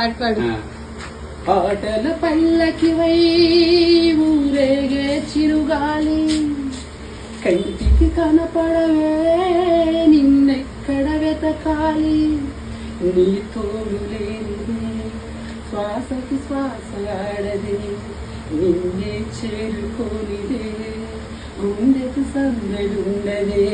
పాట పాడు. పాటల పల్లకి వై ఊరేగే చిరుగాలి. కంటికి కనపడవే నిన్నెక్కడ వెతకాలి నీ తోడు లేనిదే శ్వాసకి శ్వాస ఆడదే నిన్నే చేరుకోనిదే. గుండెకు సందడుండదే.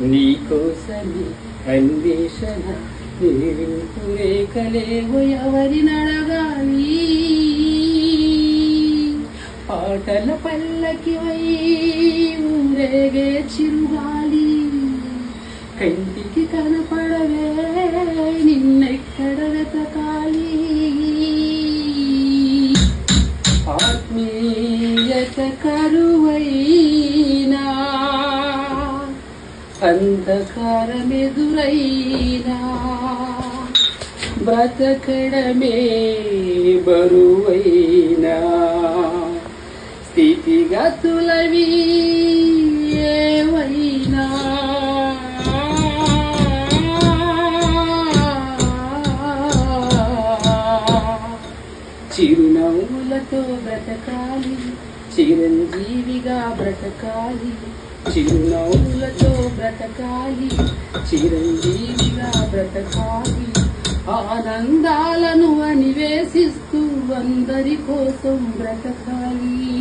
నీ కోసమే అన్వేషణ రేఖలేవు ఎవరి నడగాలి. పాటల పల్లకి వై ఊరేగే చిరుగాలి కంటికి కనపడవే నిన్నెక్కడ వెతకాలి. ఆత్మీయత కరువైనా అంధకారమెదురైనా బ్రతకడమే బరువైనా స్థితిగతులవి ఏవైనా. చిరునవ్వులతో బ్రతకాలి చిరంజీవిగా బ్రతకాలి చిరునవ్వులతో బ్రతకాలి చిరంజీవిగా బ్రతకాలి. ఆనందాలను అనివేశిస్తూ అందరి కోసం బ్రతకాలి.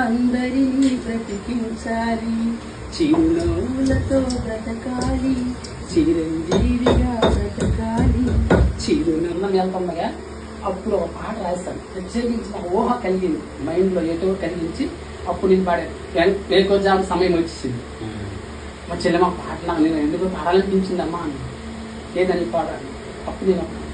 అందరినీ బ్రతికించాలి. చిరునవ్వులతో బ్రతకాలి. చిరంజీవిగా బ్రతకాలి. చిరునవ్వు వెళ్తుండగా అప్పుడు ఒక పాట రాశాను ప్రత్యేకించి నా ఊహ కలిగింది. మైండ్లో ఏటో కలిగించి అప్పుడు నేను పాడాను. వేకోజామ సమయం వచ్చేసింది. మా చెల్లెమ్మ పాట నాకు నేను ఎందుకు పాడాలనిపించిందమ్మా అని. లేదని పాడాను అప్పుడు నేను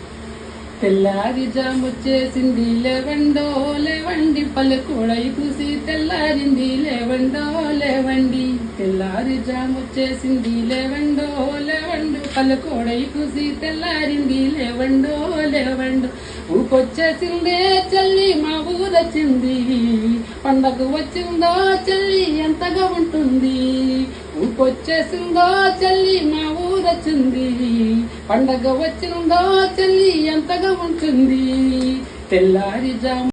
తెల్లారి జాము చేసింది లేవండో లేవండి పలుకోడై కూసి తెల్లారింది లేవండో లేవండి. తెల్లారి జాము చేసింది లేవండో లేవండు పలుకోడై కూసి తెల్లారింది లేవండో లేవండు. ఊకొచ్చేసిందే చెల్లి మా ఊరొచ్చింది. పండగ వచ్చిందో చెల్లి ఎంతగా ఉంటుంది? ఊకొచ్చేసిందో చెల్లి మా ఊరొచ్చింది పండగ వచ్చినుందా చెల్లి ఎంతగా ఉంటుంది. తెల్లారి జాము